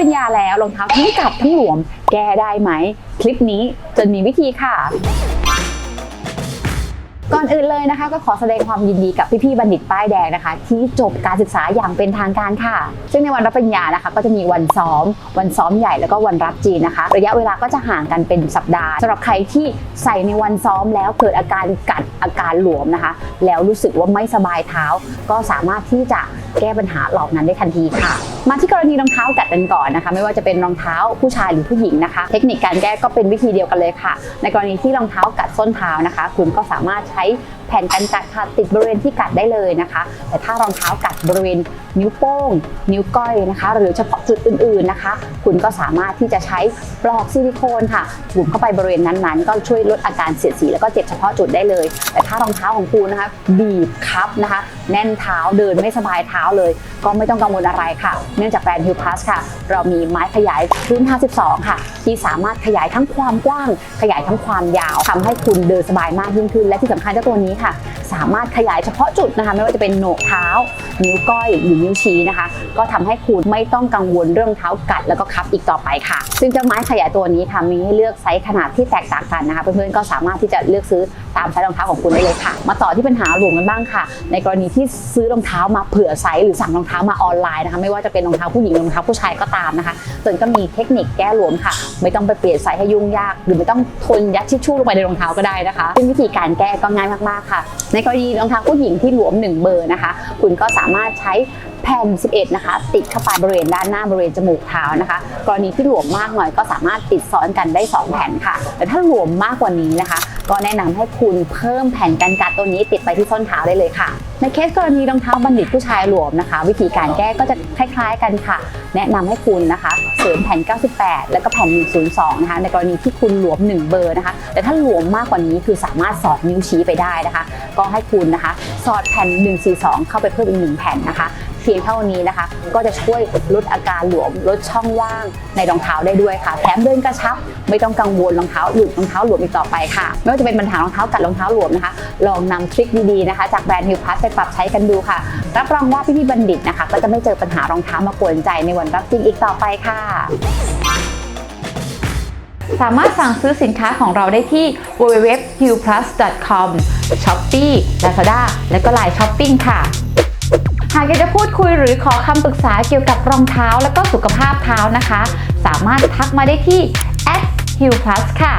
ริญญาแล้วรองเท้าทั้งกัดทั้งหลวม แก้ได้ไหม คลิปนี้จะมีวิธีค่ะก่อนอื่นเลยนะคะก็ขอแสดงความยินดีกับพี่ๆบัณฑิตป้ายแดงนะคะ ที่จบการศึกษาอย่างเป็นทางการค่ะ ซึ่งในวันรับปริญญานะคะ ก็จะมีวันซ้อม วันซ้อมใหญ่แล้วก็วันรับจีนนะคะ ระยะเวลาก็จะห่างกันเป็นสัปดาห์สำหรับใครที่ใส่ในวันซ้อมแล้วเกิดอาการกัดอาการหลวมนะคะ แล้วรู้สึกว่าไม่สบายเท้า ก็สามารถที่จะ แก้ปัญหาเหล่านั้นได้ทันทีค่ะ มาที่กรณีรองเท้ากัดกันก่อนนะคะ ไม่ว่าจะเป็นรองเท้าผู้ชายหรือผู้หญิงนะคะ เทคนิคการแก้ก็เป็นวิธีเดียวกันเลยค่ะ ในกรณีที่รองเท้ากัดส้นเท้านะคะ คุณก็สามารถใช้ แผ่นกันกัดค่ะติดบริเวณที่กัดได้เลยนะคะ แต่ถ้ารองเท้ากัดบริเวณนิ้วโป้ง นิ้วก้อยนะคะ หรือเฉพาะจุดอื่นๆนะคะ คุณก็สามารถที่จะใช้ปลอกซิลิโคนค่ะบุ๋มเข้าไปบริเวณนั้นๆ ก็ช่วยลดอาการเสียดสีแล้วก็เจ็บเฉพาะจุดได้เลย แต่ถ้ารองเท้าของคุณนะคะ บีบคับนะคะ แน่นเท้าเดินไม่สบายเท้าเลย ก็ไม่ต้องกังวลอะไรค่ะ เนื่องจากแบรนด์ Hill Plus ค่ะ เรามีไม้ขยายรุ่น52 ค่ะ ที่สามารถขยายทั้งความกว้าง ขยายทั้งความยาวทำให้คุณเดินสบายมากยิ่งขึ้น และที่สำคัญเจ้าตัวนี้ค่ะ สามารถขยายเฉพาะจุดนะคะ ไม่ว่าจะเป็นโหนกเท้า นิ้วก้อยหรือนิ้วชี้นะคะ ก็ทำให้คุณไม่ต้องกังวลเรื่องเท้ากัดแล้วก็คับอีกต่อไปค่ะ ซึ่งเจ้าไม้ขยายตัวนี้ค่ะมีให้เลือกไซส์ขนาดที่แตกต่างกันนะคะ เพื่อนๆก็สามารถที่จะเลือกซื้อตามไซส์รองเท้าของคุณได้เลยค่ะ มาต่อที่ปัญหาหลวมกันบ้างค่ะ ในกรณีที่ซื้อรองเท้ามาเผื่อไซส์หรือสั่งรองเท้ามาออนไลน์นะคะ ไม่ว่าจะเป็นรองเท้าผู้หญิงรองเท้าผู้ชายก็ตามนะคะส่วนก็มีเทคนิคแก้หลวมค่ะ ไม่ต้องไปเปลี่ยนไซส์ให้ยุ่งยาก หรือไม่ต้องทนยัดทิชชู่ลงไปในรองเท้าก็ได้นะคะซึ่งวิธีการแก้ก็ง่ายมากๆค่ะ ในกรณีรองเท้าผู้หญิงที่หลวม 1 เบอร์นะคะ คุณก็สามารถใช้แผ่น 11 นะคะ ติดเข้าไปบริเวณด้านหน้าบริเวณจมูกเท้านะคะ กรณีที่หลวมมากหน่อยก็สามารถติดซ้อนกันได้ 2 แผ่นค่ะ แต่ถ้าหลวมมากกว่านี้นะคะ ก็แนะนำให้คุณเพิ่มแผ่นกันกัดตัวนี้ติดไปที่ส้นเท้าได้เลยค่ะ ในเคสกรณีรองเท้าบัณฑิตผู้ชายหลวมนะคะ วิธีการแก้ก็จะคล้ายๆกันค่ะ แนะนำให้คุณนะคะเสริมแผ่น 98 แล้วก็แผ่น 102 นะคะ ในกรณีที่คุณหลวม 1 เบอร์นะคะ แต่ถ้าหลวมมากกว่านี้คือสามารถสอดนิ้วชี้ไปได้นะคะ ก็ให้คุณนะคะ สอดแผ่น 142 เข้าไปเพิ่มอีกหนึ่งแผ่นนะคะ เพียงเท่านี้นะคะ ก็จะช่วยลดอาการหลวมลดช่องว่างในรองเท้าได้ด้วยค่ะแถมเดินกระชับ ไม่ต้องกังวลรองเท้าหลุดรองเท้าหลวมอีกต่อไปค่ะ ไม่ว่าจะเป็นปัญหารองเท้ากัดรองเท้าหลวมนะคะ ลองนำทริคดีๆนะคะ จากแบรนด์ Hill Plus ไปปรับใช้กันดูค่ะ รับรองว่าพี่ๆบัณฑิตนะคะ ก็จะไม่เจอปัญหารองเท้ามากวนใจในวันรับจริงอีกต่อไปค่ะสามารถสั่งซื้อสินค้าของเราได้ที่ www.hillplus.com Shopee Lazada และก็ Line Shopping ค่ะ หากอยากจะพูดคุยหรือขอคำปรึกษาเกี่ยวกับรองเท้าและก็สุขภาพเท้านะคะ สามารถทักมาได้ที่ @hillplus ค่ะ